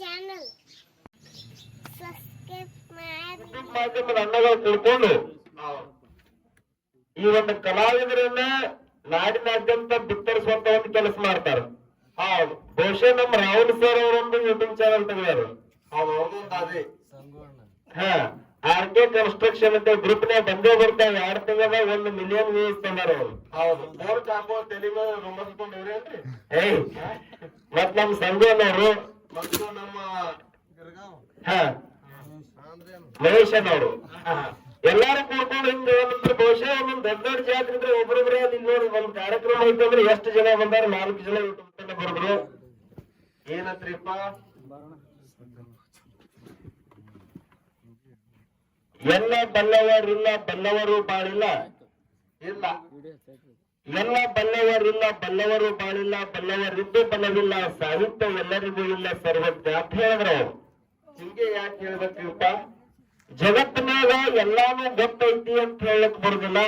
Channel. Subscribe ಮಾಡಿ ತಿಳ್ಕೊಂಡು. ಈ ಒಂದು ಕಲಾವಿದರನ್ನ ನಾಡಿನಾದ್ಯಂತ ಬಿತ್ತರಿಸುವಂತ ಒಂದು ಕೆಲಸ ಮಾಡ್ತಾರೆ. ಹೌದು. ಬಹುಶಃ ನಮ್ಮ ರಾಹುಲ್ ಸರ್ ಅವರೊಂದು ಯೂಟ್ಯೂಬ್ ಚಾನಲ್ ತೆಗೆದಾರ. ಹಾ. ಆರ್ ಕೆ ಕನ್ಸ್ಟ್ರಕ್ಷನ್ ಅಂತ ಗ್ರೂಪ್ ನೇ ಬಂದೇ ಬರ್ತಾವೆ ಎರಡ್ ತಿಂಗಳ ಒಂದು ಮಿಲಿಯನ್ ವ್ಯೂಸ್ ತಂದಾರ ಅವ್ರು. ಹೌದು. ಬೋರ್ ಚಾಪು ತಲೆ ಮೇಲೆ ಏಯ್. ಮತ್ ನಮ್ ಸಂಘನವರು ಮತ್ತು ನಮ್ಮ ಹಾ. ಮಹೇಶನ್ ಅವರು ಎಲ್ಲಾರು ಕೂಡ್ಕೊಂಡು ಹಿಂಗ ಏನಂದ್ರೆ ಬಹುಶಃ ಒಂದೊಂದ್ ದೊಡ್ಡ ದೊಡ್ಡ ಜಾತ್ರೆ ಇದ್ರೆ ಒಬ್ರೊಬ್ರೆ ಅಲ್ಲಿ ನೋಡಿ ಒಂದ್ ಕಾರ್ಯಕ್ರಮ ಐತೆ ಅಂದ್ರೆ ಎಷ್ಟು ಜನ ಬಂದಾರ? ನಾಲ್ಕು ಜನ ಯೂಟ್ಯೂಬ್ ಬರ್ದ್ರು. ಏನತ್ರಿಪ್ಪ? ಎಲ್ಲ ಬಲ್ಲವರಿಲ್ಲ ಬಲ್ಲವರು ಬಾಳಿಲ್ಲ. ಇಲ್ಲ. ಎಲ್ಲ ಬಲ್ಲವರಿಲ್ಲ ಬಲ್ಲವರು ಬಾಳಿಲ್ಲ ಬಲ್ಲವರಿದ್ದು ಬಲವಿಲ್ಲ ಸಾಹಿತ್ಯ ಎಲ್ಲರಿಗೂ ಇಲ್ಲ ಸರ್ವಜ್ಞ ಅಂತ ಹೇಳಿದ್ರು. ಹಿಂಗೆ ಯಾಕೆ ಹೇಳ್ಬೇಕಂತ ಜಗತ್ತಿನಾಗ ಎಲ್ಲಾನು ಗೊತ್ತೈತಿ ಅಂತ ಹೇಳಕ್ ಬರುದಿಲ್ಲ.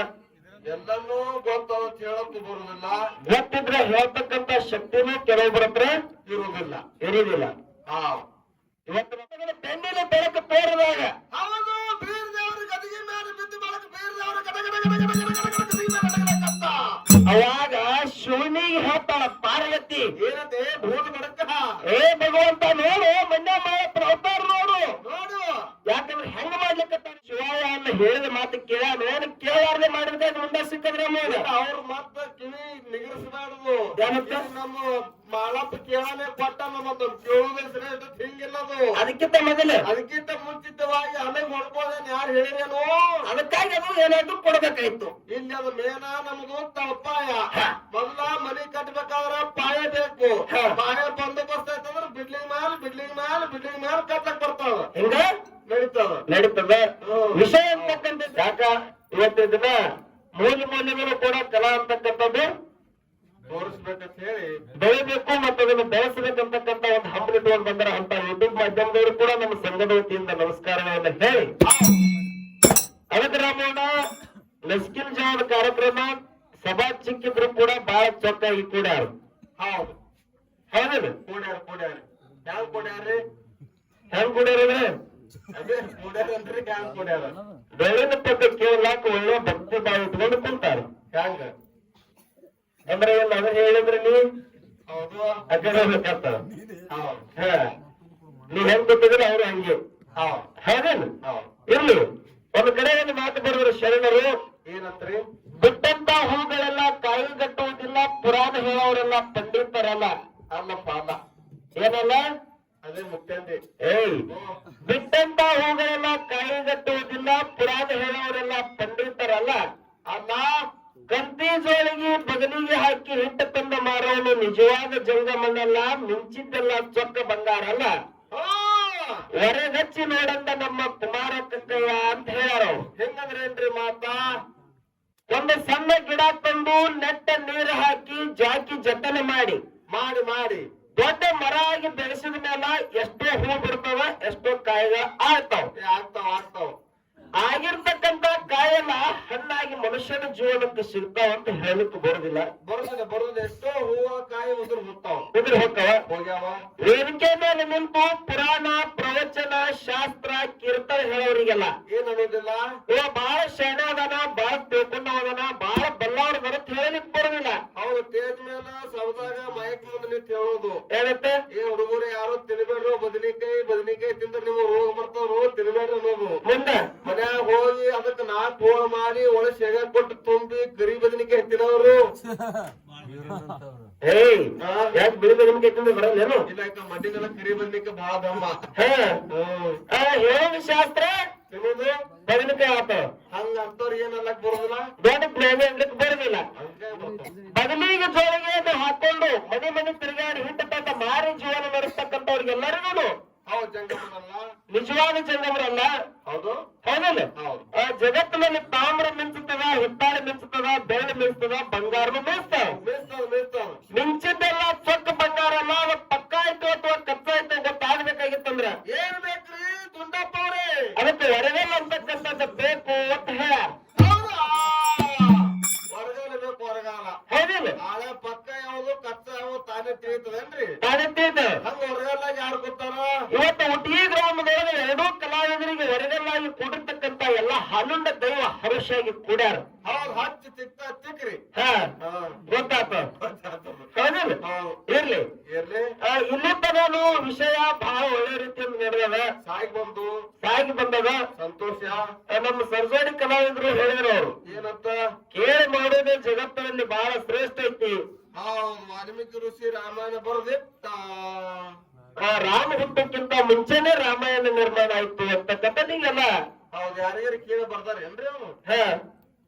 ಎಲ್ಲಾನು ಗೊತ್ತ ಅಂತ ಹೇಳಕ್ ಬರುದಿಲ್ಲ. ಗೊತ್ತಿದ್ರೆ ಹೇಳ್ತಕ್ಕಂತ ಶಕ್ತಿನೂ ಕೆಲವೊಬ್ಬರ ಬರತ್ರ ಇರುವುದಿಲ್ಲ. ಇರುವುದಿಲ್ಲ. ಹಾ. ಇವತ್ತು ಬೆನ್ನಿನ ಬೆಳಕು ತೋರಿದಾಗ ಏ ಭಗವಂತ ಏನು ಕೇಳ ನೋಡು ಕೇಳಾರ್ದೆ ಮಾಡಿದ್ರೆ ಮುಂದೆ ಸಿಕ್ಕದ್ರೆ ಅವ್ರ. ಮತ್ತ ಕಿವಿ ನಿಗರಿಸಬಾರದು? ನಮ್ಮ ಮಾಳಪ್ಪ ಕೇಳಾನೆ ಕೊಟ್ಟ ನಮ್ಮದು ಕೇಳುವುದೇ ಶ್ರೇಷ್ಠ ಹಿಂಗಿಲ್ಲದು. ಅದಕ್ಕಿಂತ ಮೊದಲು? ಅದಕ್ಕಿಂತ ಮುಂಚಿತವಾಗಿ ಅಲೆ ಹೊಡ್ಬೋದೇನ್ ಯಾರು ಹೇಳಿರೇನು ಅದಕ್ಕಾಗಿ ಅದು ಏನಾದ್ರು ಕೊಡ್ಬೇಕಾಯ್ತು ಇಲ್ಲಿ ಅದು ಮೇನ ನಮ್ದು ತಳಪಾಯ. ಮೊದಲ ಮನಿ ಕಟ್ಬೇಕಾದ್ರ ಪಾಯ ಬೇಕು. ಪಾಯ ಬಂದೋಬಸ್ತ್ ಆಯ್ತಂದ್ರ ಬಿಡ್ಲಿಂಗ್ ಮ್ಯಾಲ ಬಿಡ್ಲಿಂಗ್ ಮ್ಯಾಲ ಬಿಡ್ಲಿಂಗ್ ಮ್ಯಾಲ ಕಟ್ಟಕ್ ಬರ್ತಾವ. ಹಿಂಗ? ನಡೀತದೆ. ವಿಷಯ ಅಂತಕ್ಕಂಥ ಯಾಕ? ಇವತ್ತು ದಿನ ಮೂಲ ಮೌಲ್ಯಗಳು ಕೂಡ ಕಲಾ ಅಂತಕ್ಕಂಥದ್ದು ತೋರಿಸ್ಬೇಕಂತ ಹೇಳಿ ಬೆಳಿಬೇಕು ಮತ್ತು ಅದನ್ನು ಬೆಳೆಸಬೇಕಂತಕ್ಕಂಥ ಒಂದು ಹಂಬಲ ಇಟ್ಕೊಂಡು ಬಂದರ ಅಂತ ಯೂಟ್ಯೂಬ್ ಮಾಧ್ಯಮದವರು ಕೂಡ ನಮ್ಮ ಸಂಘದ ವತಿಯಿಂದ ನಮಸ್ಕಾರಗಳನ್ನ ಹೇಳಿ. ಅದಕ್ಕೆ ರಾಮಣ್ಣ ಲಸ್ಕಿನ್ ಜಾವದ ಕಾರ್ಯಕ್ರಮ ಸಭಾ ಚಿಕ್ಕಿದ್ರು ಕೂಡ ಬಹಳ ಚೊಕ್ಕಾಗಿ ಕೂಡ ಹೌದು. ಹೌದು ಕೂಡ್ಯಾರ ಕೂಡ್ಯಾರ. ಯಾವ ಕೂಡ್ಯಾರ್ರಿ? ಹೆಂಗ್ ಕೂಡ್ಯಾರ ಬೆಳ್ಳಿನ ಪದ್ಯ ಕೇಳಲಾಕ ಒಳ್ಳೆ ಭಕ್ತಿ ಭಾವ ಇಟ್ಕೊಂಡು ಕುಂತಾರ. ಹ್ಯಾಂಗ? ಅಂದ್ರೆ ಏನ್ ಅದು ಹೇಳಿದ್ರೆ ನೀ ಹೌದು. ಅಡ್ಡಾಡಬೇಕಂತ ಹೌದು ನೀ ಹೆಂಗ್ ಗೊತ್ತಿದ್ರೆ ಅವ್ರು ಹಂಗೆ. ಹೌದು ಹೌದೇನು ಹೌದು ಇರ್ಲಿ. ಒಂದು ಕಡೆ ಒಂದು ಮಾತು ಬರೆದ್ರು ಶರಣರು. ಏನಂತ್ರಿ? ಬಿಟ್ಟಂತ ಹೂಗಳೆಲ್ಲ ಕಾಯಿಗಟ್ಟುವುದಿಲ್ಲ ಪುರಾಣ ಹೇಳೋರೆಲ್ಲ ಪಂಡಿತರಲ್ಲ. ಅಲ್ಲಪ್ಪ ಅಲ್ಲ. ಏನಲ್ಲ? ಬಿಟ್ಟಂತ ಹೂಗಳೆಲ್ಲ ಕಾಯಿಗಟ್ಟುವುದಿಲ್ಲ ಪುರಾಣ ಹೇಳೋರೆಲ್ಲ ಪಂಡಿತರಲ್ಲ. ಅಲ್ಲ ಕಂತಿ ಜೋಳಿಗೆ ಬಗಲಿಗೆ ಹಾಕಿ ಹಿಟ್ಟು ತಂದ ಮಾರೋನು ನಿಜವಾದ ಜಂಗಮಣ್ಣಲ್ಲ ಮಿಂಚಿದ್ದೆಲ್ಲ ಚೊಕ್ಕ ಬಂಗಾರ ಅಲ್ಲ? ಆ, ಹೊರಗಚ್ಚಿ ನೋಡಂತ ನಮ್ಮ ಕುಮಾರ ಕಕ್ಕಯ್ಯ ಅಂತ ಹೇಳ್ಯಾರ ಹೆಂಗಂದ್ರೆ ಏನ್ರಿ ಮಾತಾ? ಒಂದು ಸಣ್ಣ ಗಿಡ ತಂದು ನೆಟ್ಟ ನೀರು ಹಾಕಿ ಜಾಕಿ ಜತನ ಮಾಡಿ. ಮಾಡಿ ಮಾಡಿ. ದೊಡ್ಡ ಮರ ಆಗಿ ಬೆಳೆಸಿದ ಮೇಲೆ ಎಷ್ಟೋ ಹೂ ಬಿಡ್ತಾವ ಎಷ್ಟೋ ಕಾಯಿಗಳ ಆಗ್ತಾವ ಆಗ್ತಾವ ಆಗ್ತಾವ ಆಗಿರ್ತಕ್ಕಂತ ಕಾಯೆಲ್ಲ ಹಣ್ಣಾಗಿ ಮನುಷ್ಯನ ಜೀವನಕ್ಕೆ ಸಿಗ್ತಾವ ಅಂತ ಹೇಳಕ್ ಬರುದಿಲ್ಲ. ಬರುದಿಲ್ಲ ಬರುದಿಲ್ಲ. ಎಷ್ಟೋ ಹೂವ ಕಾಯಿ ಉದುರು ಹೋಗ್ತಾವ. ಉದುರು ಹೋಗ್ತಾವ. ಹೋಗ್ಯಾವ. ವೇದಿಕೆ ಮೇಲೆ ನಿಂತು ಪುರಾಣ ಪ್ರವಚನ ಶಾಸ್ತ್ರ ಕೀರ್ತನ ಹೇಳೋರಿಗೆಲ್ಲ. ಏನ್ ಅನ್ನೋದಿಲ್ಲ? ಇವ ಬಹಳ ಶರಣ ಅದಾನ ಬಹಳ ತಿಳ್ಕೊಂಡವದನ ಯಾಕೆ ಬಿಳಿ ನಿಮ್ಗೆ ತಿಂದು ಬರಲ್ಲೇನು ಇಲ್ಲ ಯಾಕ ಮಡ್ಡಿಗೆಲ್ಲ ಕರಿ ಬದನಿಕಾಯಿ ಬಹಳ ದಮ್ಮ ಹಾ ಹ್ಮ್ ಆ, ಹೇಳೋದು ಶಾಸ್ತ್ರ ತಿನ್ನೋದು ತಿಳಿತದೆ ಏನ್ರಿ? ಕಾಣುತ್ತೈತೆ ಹಂಗ ಹೊರಗಲ್ಲಾಗ ಯಾರು ಗೊತ್ತಾರ? ಇವತ್ತು ಹುಟ್ಟಿಗೆ ಗ್ರಾಮದೊಳಗೆ ಎರಡೂ ಕಲಾವಿದರಿಗೆ ಹೊರಗಲ್ಲಾಗಿ ಕೊಡಿರ್ತಕ್ಕಂತ ಎಲ್ಲ ಹನುಂಡ ದೈವ ಹರುಷಿಯಾಗಿ ಕೂಡ್ಯಾರ. ಹೌದ್ ಹಚ್ಚ ತಿಕ್ತ ತಿಕ್ರಿ. ಹಾ ಗೊತ್ತಾತ. ಹೌದಿಲ್ಲ ಹೌದ್. ಇರ್ಲಿ. ಇರ್ಲಿ. ಆ, ಇಲ್ಲಿ ತನನು ವಿಷಯ ಬಹಳ ಒಳ್ಳೆ ರೀತಿಯಿಂದ ನಡೆದದ ಸಾಯಿ ಬಂದು. ಸಾಗಿ ಬಂದದ ಸಂತೋಷ. ನಮ್ಮ ಸರ್ಜೋಡಿ ಕಲಾವಿದರು ಹೇಳಿದ್ರು ಅವರು. ಏನಂತ? ಕೇಳಿ ಮಾಡೋದೇ ಜಗತ್ತಿನಲ್ಲಿ ಬಹಳ ಶ್ರೇಷ್ಠ ಐತಿ. ವಾಲ್ಮೀಕಿ ಋಷಿ ರಾಮಾಯಣ ಬರೋದಿತ್ತ ಆ ರಾಮ ಹುಟ್ಟಕ್ಕಿಂತ ಮುಂಚೆನೆ ರಾಮಾಯಣ ನಿರ್ಮಾಣ ಆಯ್ತು ಅಂತಕ್ಕಂಥ ಹೌದು ಹೌದ್ ಯಾರಿಗಾರ ಕೇಳಿ ಬರ್ತಾರೇನ್ರಿ ಅವನು? ಹಾ.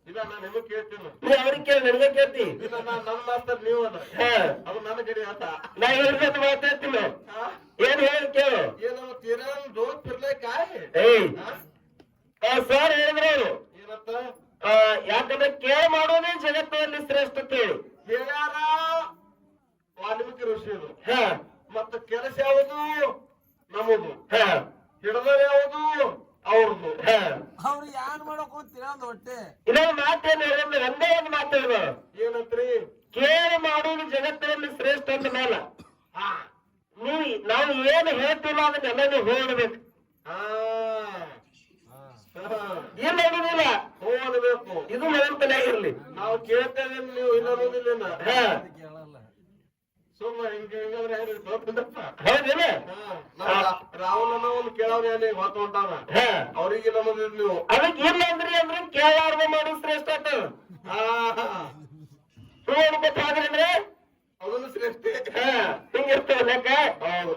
ಇಲ್ಲ ನಾನು ನಿಮಗ್ ಕೇಳ್ತೀನಿ. ನೀ ಅವ್ರಿಗೆ ಕೇಳಿ ನನಗೆ ಕೇಳ್ತಿ? ಇಲ್ಲ ನಾನ್ ನನ್ ಮಾಸ್ತರ್ ನೀವು ಅದ ಹಾ. ಅದು ನನ್ನ ಗಡಿ ಆತ. ನಾ ಹೇಳಿದ್ರೆ ಮಾತಾಡ್ತೀನಿ? ಏನ್ ಹೇಳಿ ಕೇಳು? ಏನೋ ತೀರಾ ಡೋರ್ ಫಿರ್ಲೈಕಾಯ್ ಏಯ್. ಆ ಸರ್ ಹೇಳಿದ್ರು ಏನತ್ತ ಯಾಕಂದ್ರೆ ಕೇಳ್ ಮಾಡೋದೇ ಜಗತ್ತಿನಲ್ಲಿ ಶ್ರೇಷ್ಠ ಕೇಳಿ ಹೇಳ್ಯಾರ ವಾಲ್ಮೀಕಿ ಋಷಿದು ಹಾ. ಮತ್ತ ಕೆಲಸ ಯಾವುದು? ನಮ್ಮದು. ಹಾ. ಹಿಡದರ್ ಯಾವುದು? ಅವ್ರದ್ದು. ಹಾ. ಅವ್ರು ಯಾನ್ ಮಾಡಕ್ ಹೋಗ್ತೀರ ಅಂದ್ ಹೊಟ್ಟೆ. ಇನ್ನೊಂದು ಮಾತೇನು ಹೇಳಿದ್ರೆ ಒಂದೇ ಒಂದು ಮಾತು ಹೇಳಿದ್ರು ಏನಂತ್ರಿ? ಕೇಳಿ ಮಾಡೋದು ಜಗತ್ತಿನಲ್ಲಿ ಶ್ರೇಷ್ಠ ಅಂತ ಮೇಲೆ ನೀವು ನಾವು ಏನು ಹೇಳ್ತಿಲ್ಲ ಅದನ್ನೆಲ್ಲ ನೀವು ಹೋಗ್ಬೇಕು ಹಾ. ಏನ್ ಹೇಳುದಿಲ್ಲ ಓದಬೇಕು. ಇದು ನೆನಪನೇ ಇರ್ಲಿ ನಾವು ಕೇಳ್ತೇವೆ ನೀವು ಇಲ್ಲ. ಅನ್ನೋದಿಲ್ಲ ಸುಮ್ಮ ಹಿಂಗ ಹಿಂಗಂದ್ರೆ ಹೆಂಗ್ರಿ ಗೊತ್ತಪ್ಪ ಹೌದಿಲ್ಲ ರಾಹುಲನ ಒಂದು ಕೇಳವ್ರ ಏನೇ ಹೊತ್ತು ಹೊಂಟಾನ ಅವ್ರಿಗೆ ಅನ್ನೋದಿಲ್ಲ ನೀವು. ಅದಕ್ಕೆ ಇಲ್ಲ ಅಂದ್ರಿ ಅಂದ್ರೆ ಕೇಳಾರ್ದ ಮಾಡೋದು ಶ್ರೇಷ್ಠ ಆತ ಹಾ ಸುಳ್ಳು ಅಂದ್ರೆ? ಅದನ್ನು ಶ್ರೇಷ್ಠ ಹಿಂಗಿರ್ತವೆ ಲೆಕ್ಕ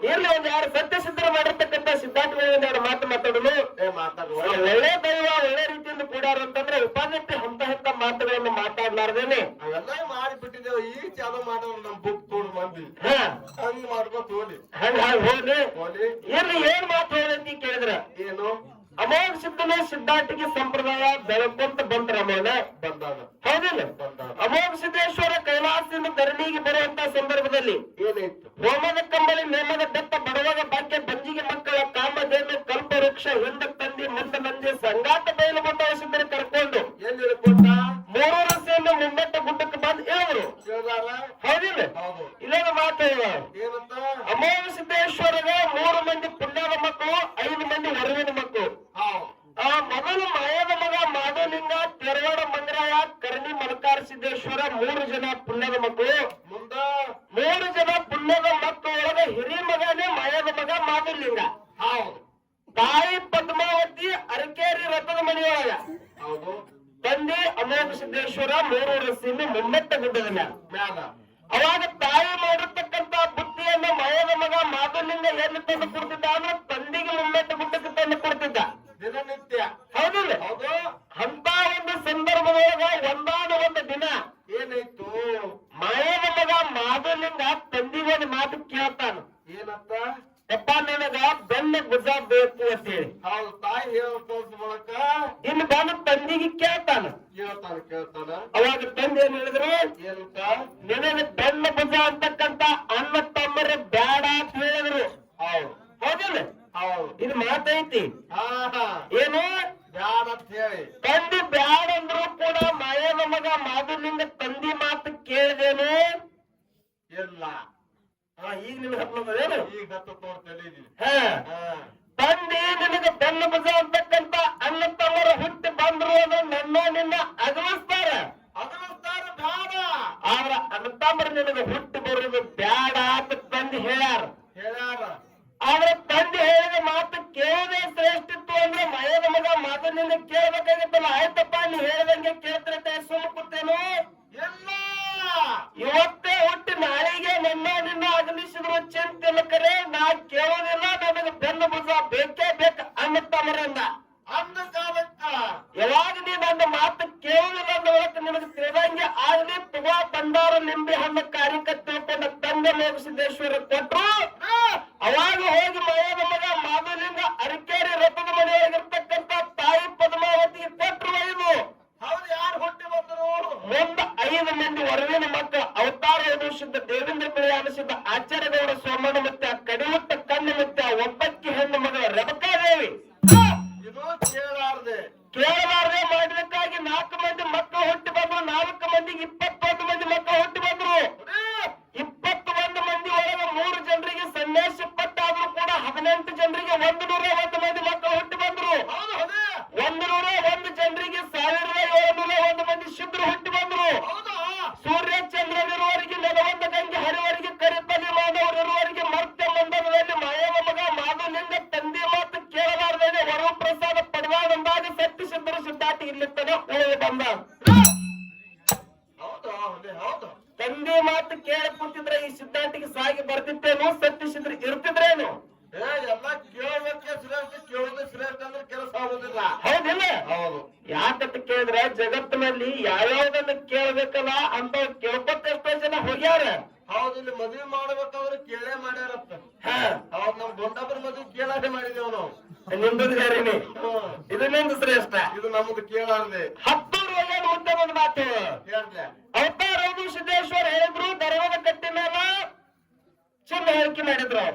ಇರ್ಲಿ ಒಂದ್ ಯಾರು ಸತ್ಯ ಸಿದ್ಧ ಮಾಡಿರ್ತಕ್ಕಂಥ ಸಿದ್ಧಾಂತಗಳ ಒಂದ್ ಎರಡು ಮಾತು ಮಾತಾಡುವ ಒಳ್ಳೆ ದೈವ ಒಳ್ಳೆ ರೀತಿಯಿಂದ ಕೂಡ್ಯಾರ ಅಂತಂದ್ರೆ ಉಪಾಧ್ಯಕ್ಷ ಹಂತ ಹಂತ ಮಾತುಗಳನ್ನು ಮಾತಾಡ್ಲಾರ್ದೇನೆ. ಅವೆಲ್ಲ ಮಾಡಿಬಿಟ್ಟಿದ್ದೇವೆ. ಈ ಚಾಲು ಮಾಡೋ ನಮ್ ಬುಕ್ ತೋಡ್ ಮಂದಿ. ಹಾ. ಹಂಗ್ ಮಾಡ್ಕೊತ ಹೋಲಿ ಹಂಗ ಹಾಗೆ ಹೋಗ್ರಿ ಹೋಲಿ ಇರ್ಲಿ ಏನ್ ಮಾತು ಹೇಳಂತ ಕೇಳಿದ್ರ? ಏನು? ಅಮೋಘ ಸಿದ್ಧನೇ ಸಂಪ್ರದಾಯ ಬೆಳಕೊಂತ ಬಂತ ರಮಣ ಬಂದಾಗ ಹೌದಿಲ್ಲ? ಅಮೋಘ ಸಿದ್ದೇಶ್ವರ ಕೈಲಾಸದಿಂದ ಧರಣಿಗೆ ಬರುವಂತ ಸಂದರ್ಭದಲ್ಲಿ ಏನಾಯ್ತು? ಹೋಮದ ಕಂಬಳಿ ನೇಮದ ಬೆತ್ತ ಬಡವಾಗ ಬಾಕ್ಯ ಬಂಜಿಗೆ ಮಕ್ಕಳ ಕಾಮಧೇನು ಕಲ್ಪ ವೃಕ್ಷ ಹಿಂದ ತಂದಿ ಮುಂದ ನಂದಿ ಸಂಗಾತ ಬಯಲು ಮುಂದುವರಿಸಿದ್ರೆ ಕರ್ಕೊಂಡು ಏನ್ ಹೇಳ್ಕೊಂಡ ಮೂರು ರಸ್ತೆಯನ್ನು ಮುಂಬೆಟ್ಟ ಗುಡ್ಡಕ್ಕೆ ಬಂದು ಹೇಳಿದ್ರು ಹೌದಿಲ್ಲ? ಹೌದು. ಇಲ್ಲೊಂದು ಮಾತು ಹೇಳ ಅಮೋಘ ಸಿದ್ದೇಶ್ವರಗ ಮೂರು ಮಂದಿ ಪುಣ್ಯದ ಮಕ್ಕಳು ಐದು ಮಂದಿ ಹೊರವಿನ ಮಕ್ಕಳು. ಮೊದಲು ಮಾಯದ ಮಗ ಮಾಧವಲಿಂಗ ತೆರವಾಡ ಮಂಗರಾಯ ಕರ್ಣಿ ಮಲಕಾರ ಸಿದ್ದೇಶ್ವರ ಮೂರು ಜನ ಪುಣ್ಯದ ಮಕ್ಕಳು. ಮುಂದ? ಮೂರು ಜನ ಪುಣ್ಯದ ಮಕ್ಕಳೊಳಗ ಹಿರಿ ಮಗನೇ ಮಾಯದ ಮಗ ಮಾಧವಲಿಂಗ ಹೌದು. ತಾಯಿ ಪದ್ಮಾವತಿ ಅರಕೇರಿ ರಥದ ಮನೆಯೊಳಗ. ಹೌದು. ತಂದೆ ಅಮೋಘ ಸಿದ್ದೇಶ್ವರ ಮೂರು ರಸ್ತೆಯಲ್ಲಿ ಮುಮ್ಮೆಟ್ಟ ಗುಡ್ಡದ ಮ್ಯಾಲ ಅವಾಗ ತಾಯಿ ಮಾಡಿರ್ತಕ್ಕಂತ ಬುದ್ಧಿಯನ್ನ ಮಾಯದ ಮಗ ಮಾಧುಲಿಂಗ ಎಲ್ಲಿ ತಂದು ಕೊಡ್ತಿದ್ದ ಅಂದ್ರೆ ತಂದಿಗೆ ಮುಮ್ಮೆಟ್ಟ ಗುಡ್ಡಕ್ಕೆ ತಂದು ಹಾ ಈಗ ನಿಮ್ಗೆ ಹತ್ತದೇನು ಈಗ ಹತ್ತು ತೋರ್ ತಲೀನಿ ಹಾ. ತಂದೆ ನಿನಗೆ ಬೆನ್ನ ಬಜ ಅಂತಕ್ಕಂತ ಅನ್ನ ತಮ್ಮರ ಹುಟ್ಟಿ ಬಂದ್ರು ನನ್ನ ನಿನ್ನ ಅಗಲಿಸ್ತಾರ. ಅಗಲಿಸ್ತಾರ ಬ್ಯಾಡ ಆದ್ರ ಅನ್ನ ತಮ್ಮರು ನಿನಗೆ ಹುಟ್ಟಿ ಬರೋದು ಬ್ಯಾಡ ಅಂತ ತಂದೆ ಹೇಳ್ಯಾರ. ಹೇಳ್ಯಾರ. ಆದ್ರೆ ತಂದೆ ಹೇಳಿದ ಮಾತು ಕೇಳದೆ ಶ್ರೇಷ್ಠಿತ್ತು ಅಂದ್ರೆ ಮಯದ ಮಗ ಮಾತು ನಿನ್ನ ಕೇಳ್ಬೇಕಾಗಿತ್ತಲ್ಲ. ಆಯ್ತಪ್ಪ ನೀ ಹೇಳ್ದಂಗೆ ಕೇಳ್ತಿರತ್ತೆ ಸುಮ್ಮ ಕೂತೇನು? ಇಲ್ಲ. ಇವತ್ತೇ ಹುಟ್ಟಿ, ನಾಳೆಗೆ ನನ್ನ ನಿನ್ನ ಆಗಮಿಸಿದ್ರು ಚಿಂತಿಲ್ಲ ನಾ ಕೇಳೋದಿಲ್ಲ, ನನಗೆ ಬೆನ್ನು ಭುಜ ಬೇಕೇ ಬೇಕ ಅಣ್ಣ ತಮ್ಮರಿಂದ ಅಂದ ಕಾಲಕ್ಕ ಹದಿನೆಂಟು ಜನರಿಗೆ ಒಂದು ನೂರ ಹೌದಿಲ್ಲ ಹೌದು. ಯಾಕಂತ ಕೇಳಿದ್ರೆ ಜಗತ್ತಿನಲ್ಲಿ ಯಾವ್ಯಾವ್ದನ್ನ ಕೇಳ್ಬೇಕಲ್ಲ ಅಂತ ಕೇಳ್ಕೊತ ಎಷ್ಟೋ ಜನ ಹೋಗ್ಯಾರ ಹೌದು ಇಲ್ಲಿ ಮದ್ವೆ ಮಾಡ್ಬೇಕಾದ್ರೆ ಕೇಳೇ ಮಾಡ್ಯಾರಪ್ಪ. ಹೌದು ನಮ್ ದೊಡ್ಡಬ್ಬರ ಮದ್ವೆ ಕೇಳಾದೆ ಮಾಡಿದೇವ್ ನಾವು. ನಿಮ್ದು ಹ್ಮ್. ಇದು ನಿಮ್ದು ಶ್ರೇಷ್ಠ. ಇದು ನಮ್ದು ಕೇಳಾರ್ದೆ. ಹತ್ತು ರೂಪಾಯಿ ಮುಂದೆ ಒಂದು ಮಾತು ರೌದು ಸಿದ್ದೇಶ್ವರ ಹೇಳಿದ್ರು ದರವಾದ ಕಟ್ಟಿ ಮೇಲೆ ಚಿನ್ನ ಹೇಳಿಕೆ ಮಾಡಿದ್ರು.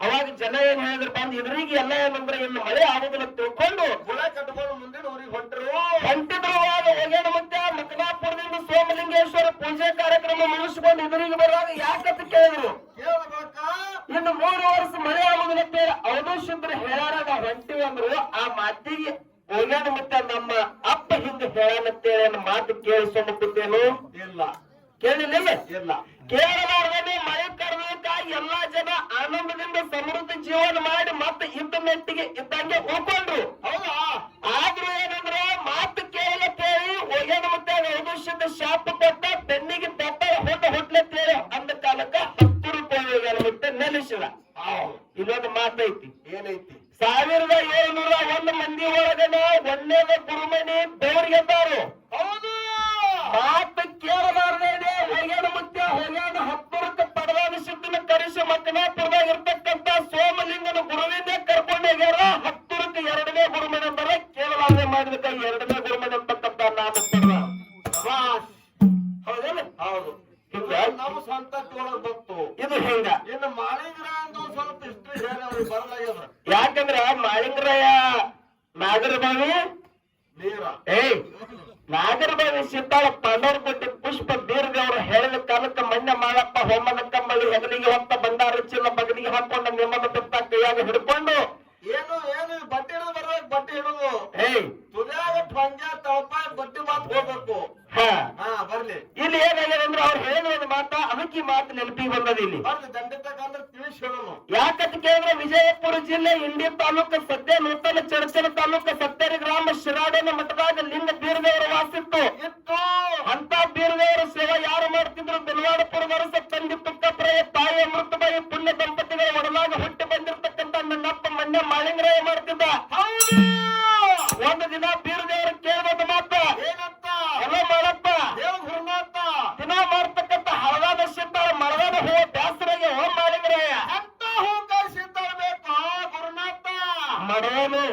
ಅವಾಗ ಜನ ಏನ್ ಹೇಳಿದ್ರಪ್ಪ ಅಂದ್ರೆ ಇದ್ರಿಗೆ ಎಲ್ಲ ಏನಂದ್ರೆ ಇನ್ನು ಮಳೆ ಆಗುದಿಲ್ಲ ತಿಳ್ಕೊಂಡು ಗುಳ ಕಟ್ಕೊಂಡು ಮುಂದಿನ ಊರಿಗೆ ಹೊಂಟರು. ಕಂಠಿದ್ರವಾಗ ಹೋಗ್ಯಾನ ಮತ್ತೆ ಮಕನಾಪುರದಿಂದ ಸೋಮಲಿಂಗೇಶ್ವರ ಪೂಜೆ ಕಾರ್ಯಕ್ರಮ ಮುಗಿಸ್ಕೊಂಡು ಎದುರಿಗೆ ಬರುವಾಗ ಯಾಕಂತ ಕೇಳಿದ್ರು. ಇನ್ನು ಮೂರು ವರ್ಷ ಮಳೆ ಆಗುದಿಲ್ಲ ಅಂತ ಅವಧೂಷಿದ್ರು ಹೇಳಾರಾಗ ಹೊಂಟಿವಿ ಅಂದ್ರು. ಆ ಮಾತಿಗೆ ಹೋಗ್ಯಾನ ಮತ್ತೆ ನಮ್ಮ ಅಪ್ಪ ಹಿಂದೆ ಹೇಳಾನಂತೇಳಿ ಮಾತು ಮಾತು ಕೇಳಿಸ್ಕೊಂಡ್ಬಿಟ್ಟಿದ್ದೇನು ಇಲ್ಲ. ಕೇಳಿಲ್ಲ ಇಲ್ಲ. ಕೇರಳದಲ್ಲಿ ಮಳೆ ಕರೆದಕ್ಕ ಎಲ್ಲಾ ಜನ ಆನಂದದಿಂದ ಸಮೃದ್ಧ ಜೀವನ ಮಾಡಿ ಮತ್ತೆ ಇದ್ದ ಮೆಟ್ಟಿಗೆ ಇದ್ದಂಗೆ ಉಳ್ಕೊಂಡ್ರು ಹೌದಾ? ಆದ್ರೂ ಏನಂದ್ರೆ ಮಾತು ಕೇಳಲ ಕೇಳಿ ಒಯ್ಯನ ಮತ್ತೆ ಅವಧೂಷಿತ ಶಾಪ ಕೊಟ್ಟ ಬೆನ್ನಿಗೆ ಬೆಟ್ಟ ಹೊಟ್ಟ ಹೊಟ್ಲತ್ತೇಳಿ ಅಂದ ಕಾಲಕ್ಕ ಹತ್ತು ರೂಪಾಯಿ ಮತ್ತೆ ನೆಲೆಸಿದ. ಇನ್ನೊಂದು ಮಾತೈತಿ. ಏನೈತಿ? ಸಾವಿರದ ಏಳ್ನೂರ ಒಂದು ಮಂದಿ ಒಳಗನ ಒಳ್ಳೆಯ ಗುರುಮನಿ ದೇವರಿಗೆದ್ದಾರು ಹೌದು ಹತ್ತುರಕ್ಕೆ ಎರಡನೇ ಗುರುಮನೆ ಅಂತಾರೆ ಕೇಳಲಾರ್ದೆ ಮಾಡಿದ ಎರಡನೇ ಗುರುಮನೆ ಅಂತಕ್ಕಂತ ವಾಸ್. ಹೌದೇನ? ಹೌದು. ನಮ್ಮ ಒಳಗ್ ಬಂತು. ಇದು ಹೆಂಗ? ಇನ್ನು ಮಾಳಿಂಗ್ರ ಅಂತ ಒಂದ್ ಸ್ವಲ್ಪ ಇಷ್ಟು ಹೇಳಿ ಅವ್ರಿಗೆ ಬರಲಾಗ್ಯದ. ಯಾಕಂದ್ರ ಮಾಳಿಂಗರಾಯ ನಾಗರಬಾವಿ ನೀರ ಏಯ್ ನಾಗರಬಾವಿ ಸಿದ್ದಾಳ ಪಾಂಡವರ ಪುಷ್ಪ ಪುಷ್ಪ ದೇವರ ಹೇಳಿದ ಕಾಲಕ್ಕೆ ಮಣ್ಣ ಮಾಡಪ್ಪ ಹೋಮದ ಕಂಬಳಿ ಹೆಗಲಿಗೆ ಹೊತ್ತ ಬಂದಾರ ಚೀಲ ಒಂದು ದಿನ ಬೀರದೇವರು ಕೇಳಿದ ಮಾತ. ಏನಂತ? ಎಲ್ಲ ಮಾಡಪ್ಪ. ದೇವ ಗುರುನಾಥ ದಿನ ಮಾಡ್ತಕ್ಕಂತ ಹಳದಾದ ಸಿದ್ಧಾಳ ಮಳದಾದ ಹೂವ ಬ್ಯಾಸರಾಗಿ ಹೋಮ ಮಾಡಿದ್ರೆ ಅಂತ ಹೋಗಿಸಿದ್ದಬೇಕು ಗುರುನಾಥ? ಮಾಡೋನು?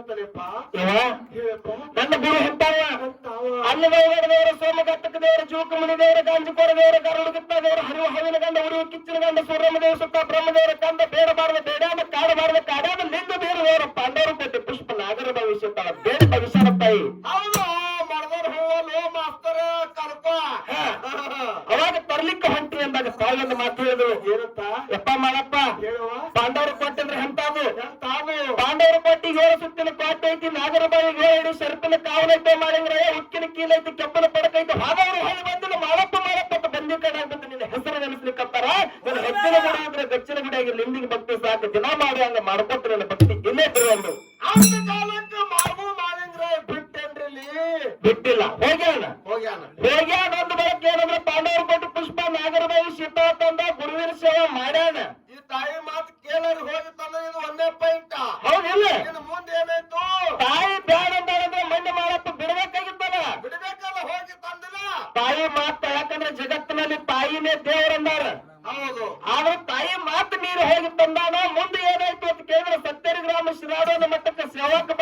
ಹೇಳ್ತಾನೆಪ್ಪ ನನ್ನ ಗುರು ಹೆಂತಾವ ತಾವ ಮಾಡಿ esta ocasión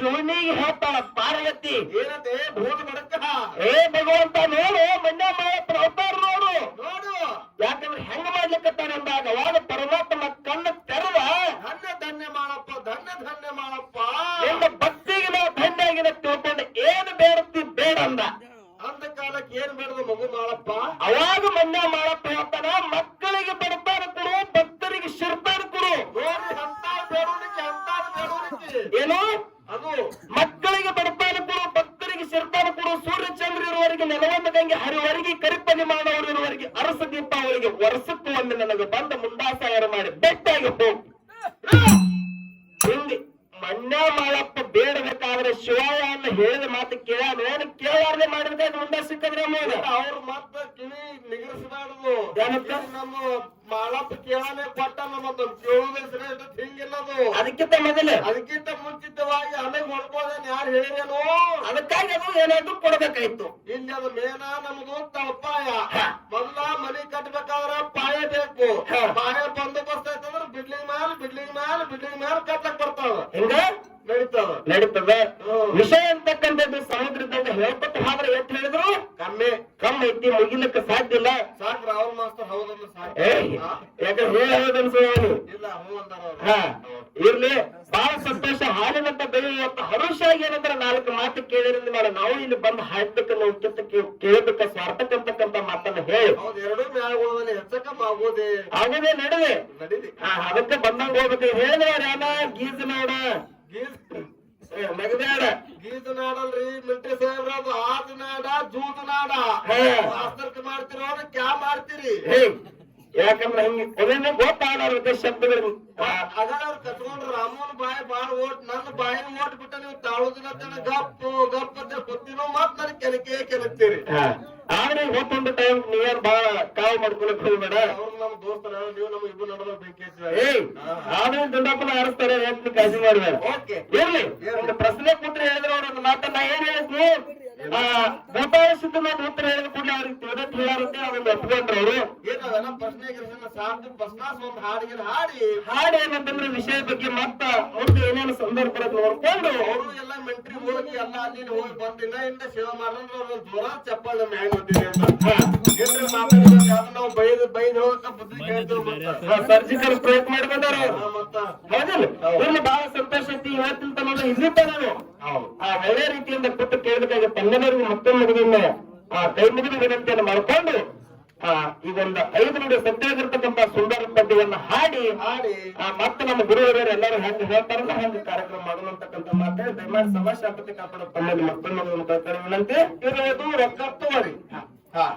ಶಿವನಿಗೆ ಹೇಳ್ತಾಳ ಪಾರ್ವತಿ ಏನಂತೆ ಭೂತ ಬಡಕ ಏ ಭಗವಂತ ನೋಡು ಕರಿಪನಿ ಅರಸ ದೀಪ ಅವರಿಗೆ ವರ್ಷಕ್ಕೂ ಒಮ್ಮೆ ನನಗೆ ಬಂದ ಮುಂದಾಸಾರ ಮಾಡಿ ಬೆಟ್ಟಾಗಿ ಹೋಗಿ. ಹಿಂಗೆ ಮಣ್ಣ ಮಾಳಪ್ಪ ಬೇಡಬೇಕಾದ್ರೆ ಶಿವಾಯನ್ನು ಹೇಳಿದ ಮಾತು ಕೇಳ ಏನು ಕೇಳಾರ್ದೆ ಮಾಡಿದ್ರೆ ಮುಂದೆ ಸಿಕ್ಕದ್ರೆ. ಅವ್ರ ಮತ್ತ ಕಿವಿ ನಿಗರಿಸಬಾರದು. ನಮ್ಮ ಮಾಳಪ್ಪ ಕೇಳನೆ ಕೊಟ್ಟ ನಮ್ಮ ಕೇಳುವುದೇ ಶ್ರೇಷ್ಠ ಹಿಂಗಿಲ್ಲದು. ಅದಕ್ಕಿಂತ ಮೊದಲೇ. ಅದಕ್ಕಿಂತ ಮುಂಚಿತವಾಗಿ ಅಲೆಗೆ ಹೊಡ್ಬೋದೇನು ಯಾರು ಹೇಳಿರೇನು ಅದಕ್ಕಾಗಿ ಅದು ಏನಾದ್ರು ಕೊಡ್ಬೇಕಾಯ್ತು ಇಲ್ಲಿ ಅದು ಮೇನ ನಮ್ದು ತಳಪಾಯ ಮೊದಲ ಮನಿ ಕಟ್ಬೇಕಾದ್ರ ಪಾಯ ಬೇಕು. ಪಾಯ ಬಂದೋಬಸ್ತ್ ಆಯ್ತಂದ್ರ ಬಿಡ್ಲಿಂಗ್ ಮ್ಯಾಲ ಬಿಡ್ಲಿಂಗ್ ಮ್ಯಾಲ ಬಿಡ್ಲಿಂಗ್ ಮ್ಯಾಲ್ ಕಟ್ಟಕ್ ಬರ್ತಾವ ಹಿಂಗ? ನಡೀತದೆ. ವಿಷಯ ಅಂತಕ್ಕಂಥದ್ದು ಸಮುದ್ರದಂಗ ಹೇಳ್ಕೊಟ್ಟು ಹಾದ್ರೆ ಎತ್ ಹೇಳಿದ್ರು? ಕಮ್ಮಿ. ಕಮ್ಮಿ ಐತಿ ಮುಗಿಲಿಕ್ಕೆ ಸಾಧ್ಯ ಇಲ್ಲ. ಸಾಕ್ ರಾಹುಲ್ ಮಾಸ್ತರ್? ಯಾಕಂದ್ರೆ ಹೇಳ ಇಲ್ಲ ಹ್ಞೂ ಇರ್ಲಿ. ಬಹಳ ಸಂತೋಷ. ಹಾಲಿನಂತ ಬೆಳೆ ಇವತ್ತು ಹರುಷಾಗಿ ಏನಂದ್ರೆ ನಾಲ್ಕು ಮಾತು ಕೇಳಿರಿಂದ ಮೇಲೆ ನಾವು ಇಲ್ಲಿ ಬಂದು ಕಿತ್ತ ಕೇಳಬೇಕ ಸ್ವಾರ್ಥಕ ಅಂತಕ್ಕಂತ ಮಾತನ್ನ ಹೇಳಿ. ಆಗದೆ ಎರಡೂ ಮ್ಯಾಳಗಳಲ್ಲಿ ಆಗೋದೆ. ಆಗೋದೇ ನಡುವೆ. ಹಾ ಅದಕ್ಕೆ ಬಂದಂಗ ಹೋಗ್ಬೇಕು. ಹೇಳಿದ್ರೆ ಯಾನ ಗೀಜ್ ಗೀತ. ನಾಡಲ್ರಿ ಮಿಲ್ಟ್ರಿ ಸಾಹೇಬ್ರ ಅದು ಆದ ನಾಡ ಜೂದ ನಾಡ ಮಾಡ್ತಿರೋ ಕ್ಯಾ ಮಾಡ್ತೀರಿ? ಯಾಕಂದ್ರೆ ಹಿಂಗೆ ಕೊನೆ ಗೊತ್ತಾಡೋರ್ಗೆ ಶಬ್ದಗಳು. ಅದ್ರ ಅವ್ರು ಕಟ್ಕೊಂಡ್ರ ರಾಮನ್ ಬಾಯಿ ಬಾಳ ಓಟ್ ನನ್ನ ಬಾಯಿನ ಓಟ್ ಬಿಟ್ಟ ನೀವು ತಾಳೋದಿಲ್ಲ ತನ ಗಪ್ ಗಪ್ಪ ಅಂತ ಗೊತ್ತಿನೋ ಮತ್ ನನ್ ಕೆನಕೆ ಕೆನಕ್ತೀರಿ ಹಾ. ಆದ್ರೆ ಗೊತ್ತೊಂದು ಟೈಮ್ ನೀವೇನ್ ಬಾಳ ಕಾವು ಮಾಡ್ಕೊಳಕ್ ಹೋಗ್ಬೇಡ ಅವ್ರು ನಮ್ ದೋಸ್ತರ ನೀವು ನಮ್ ಇಬ್ಬರು ನಡೋದ್ ಏಯ್ ಆದ್ರೆ ದುಂಡಪ್ಪನ ಆರಿಸ್ತಾರೆ ಕಾಜಿ ಕಾಳಜಿ ಮಾಡ್ಬೇಡ. ಓಕೆ ಇರ್ಲಿ. ಒಂದು ಪ್ರಶ್ನೆ ಕೊಟ್ಟರೆ ಹೇಳಿದ್ರೆ ಅವ್ರ ಮಾತನ್ನ ಏನ್ ಹೇಳಿದ್ನಿ ಆ ಭೂತಾಳ ಸಿದ್ಧನ ಉತ್ತರ ಹೇಳಿದ ಕೂಡಲೇ ಅವ್ರಿಗೆ ತಿಳಿದತ್ ಹೇಳಾರಂತೆ ಅದನ್ನ ಒಪ್ಕೊಂಡ್ರು ಅವರು ಏನ್ ಅವೆಲ್ಲ ಪ್ರಶ್ನೆ ಬಸ್ನಾಸ್ ಒಂದ್ ಹಾಡಿಗೆ ಹಾಡಿ. ಹಾಡಿ ಏನಂತಂದ್ರೆ ವಿಷಯ ಬಗ್ಗೆ ಮತ್ತ ಅವ್ರದ್ದು ಏನೇನು ಸಂದರ್ಭ ಬರೋದ್ ನೋಡ್ಕೊಂಡು ಅವರು ಎಲ್ಲ ಮೆಂಟ್ರಿ ಹೋಗಿ ಎಲ್ಲ ಅಲ್ಲಿ ಹೋಗಿ ಬಂದಿಲ್ಲ ಇಂದ ಸೇವೆ ಮಾಡಿದ್ರೆ ಅವ್ರು ಜೋರ ಚಪ್ಪಾಳೆ ಮ್ಯಾಗ ಅಂತ. ಏನ್ರಿ ಮಾತಾಡಿದ್ರೆ ಯಾವ್ದು ನಾವು ಬೈದ್ ಬೈದ್ ಹೋಗಕ್ಕ ಬುದ್ಧಿ ಮತ್ತ. ಸರ್ಜಿಕಲ್ ಪ್ರಯತ್ನ ಮಾಡ್ಕೊಂಡಾರ ಮತ್ತ. ಹೌದಿಲ್ಲ ಬಹಳ ಸಂತೋಷ ಐತಿ ಇವತ್ತಿನ ತನಕ ಇಲ್ಲಿ ನಾನು ಆ ಒಳ್ಳೆ ರೀತಿಯಿಂದ ಕೊಟ್ಟು ಕೇಳಬೇಕಾಗುತ್ತೆ ಎಲ್ಲರಿಗೂ ಮತ್ತೊಮ್ಮೆ ಮಗುವಿನ ಆ ಕೈ ಮುಗಿದ ವಿನಂತಿಯನ್ನು ಮಾಡಿಕೊಂಡು ಆ ಇದೊಂದು ಐದು ನುಡಿ ಸತ್ಯಾಗಿರ್ತಕ್ಕಂತ ಸುಂದರ ಪದ್ಯವನ್ನು ಹಾಡಿ ಹಾಡಿ. ಆ ಮತ್ತೆ ನಮ್ಮ ಗುರುವರರು ಎಲ್ಲರೂ ಹೆಂಗ್ ಹೇಳ್ತಾರಲ್ಲ ಹೆಂಗ್ ಕಾರ್ಯಕ್ರಮ ಮಾಡೋಣ ಮಾತೆ ಮಾತಾಡಿ ದಯಮಾಡಿ ಸಭಾ ಶಾಂತತೆ ಕಾಪಾಡೋ ಮತ್ತೊಮ್ಮೆ ಒಂದು ಕಳ್ಕೊಳ್ಳೋ ವಿನಂತಿ ಇರೋದು ರೊಕ್ಕ ತಗೋರಿ ಹಾ.